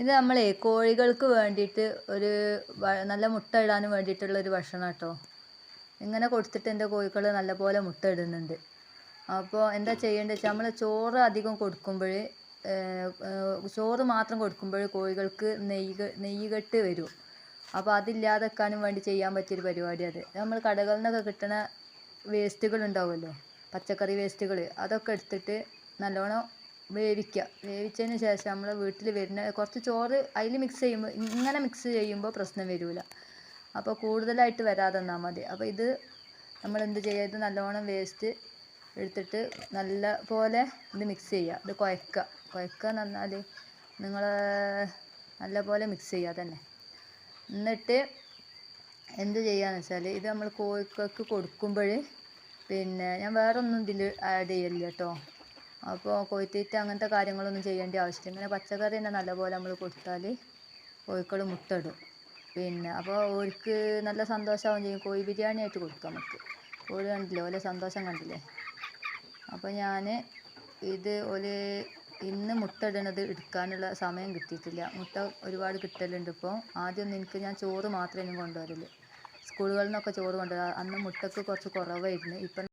ഇത് നമ്മളെ കോഴികൾക്ക് വേണ്ടിയിട്ട് ഒരു നല്ല മുട്ട ഇടാൻ വേണ്ടിയിട്ടുള്ള ഒരു ഭക്ഷണം കേട്ടോ ഇങ്ങനെ കൊടുത്തിട്ട് എന്റെ കോഴികൾ നല്ലപോലെ മുട്ട ഇടുന്നുണ്ട്. അപ്പോൾ എന്താ ചെയ്യേണ്ടത് വെച്ചാൽ നമ്മൾ ചോറ് അധികം കൊടുക്കുമ്പോൾ ചോറ് മാത്രം കൊടുക്കുമ്പോൾ കോഴികൾക്ക് നെയ്യ് നെയ്യ് വരും. അപ്പോൾ അതില്ലാതെക്കാനും വേണ്ടി ചെയ്യാൻ പറ്റിയൊരു പരിപാടി അത്. നമ്മൾ കടകളിൽ നിന്നൊക്കെ കിട്ടുന്ന വേസ്റ്റുകൾ ഉണ്ടാവുമല്ലോ? പച്ചക്കറി വേസ്റ്റുകൾ അതൊക്കെ എടുത്തിട്ട് നല്ലോണം വേവിക്കുക വേവിച്ചതിന് ശേഷം നമ്മൾ വീട്ടിൽ വരുന്ന കുറച്ച് ചോറ് അതിൽ മിക്സ് ചെയ്യുമ്പോൾ ഇങ്ങനെ മിക്സ് ചെയ്യുമ്പോൾ പ്രശ്നം വരില്ല അപ്പോൾ കൂടുതലായിട്ട് വരാതെ നിന്നാൽ മതി. അപ്പോൾ ഇത് നമ്മൾ എന്ത് ചെയ്യുക ഇത് നല്ലോണം വേസ്റ്റ് എടുത്തിട്ട് നല്ല പോലെ ഇത് മിക്സ് ചെയ്യുക ഇത് കുഴക്കുക കുഴക്കുക എന്ന് പറഞ്ഞാൽ നിങ്ങൾ നല്ല പോലെ മിക്സ് ചെയ്യുക തന്നെ. എന്നിട്ട് എന്ത് ചെയ്യുകയെന്ന് വെച്ചാൽ ഇത് നമ്മൾ കോഴിക്കൊക്കെ കൊടുക്കുമ്പോൾ പിന്നെ ഞാൻ വേറൊന്നും ഇതിൽ ആഡ് ചെയ്യലില്ല കേട്ടോ അപ്പോൾ കോഴിത്തീറ്റ അങ്ങനത്തെ കാര്യങ്ങളൊന്നും ചെയ്യേണ്ട ആവശ്യമില്ല. ഇങ്ങനെ പച്ചക്കറി തന്നെ നല്ലപോലെ നമ്മൾ കൊടുത്താൽ കോഴികൾ മുട്ടയിടും. പിന്നെ അപ്പോൾ ഓർക്ക് നല്ല സന്തോഷമാവും ചെയ്യും. കോഴി ബിരിയാണി ആയിട്ട് കൊടുക്കാം നമുക്ക്. കോഴി കണ്ടില്ലേ? ഓലെ സന്തോഷം കണ്ടില്ലേ? അപ്പോൾ ഞാൻ ഇത് ഒരു ഇന്ന് മുട്ട ഇടണത് എടുക്കാനുള്ള സമയം കിട്ടിയിട്ടില്ല. മുട്ട ഒരുപാട് കിട്ടലുണ്ട് ഇപ്പോൾ ആദ്യം എനിക്ക് ഞാൻ ചോറ് മാത്രമേ കൊണ്ടുവരൽ. സ്കൂളുകളിൽ നിന്നൊക്കെ ചോറ് കൊണ്ടുവരാം അന്ന് മുട്ടക്ക് കുറച്ച് കുറവായിരുന്നു. ഇപ്പം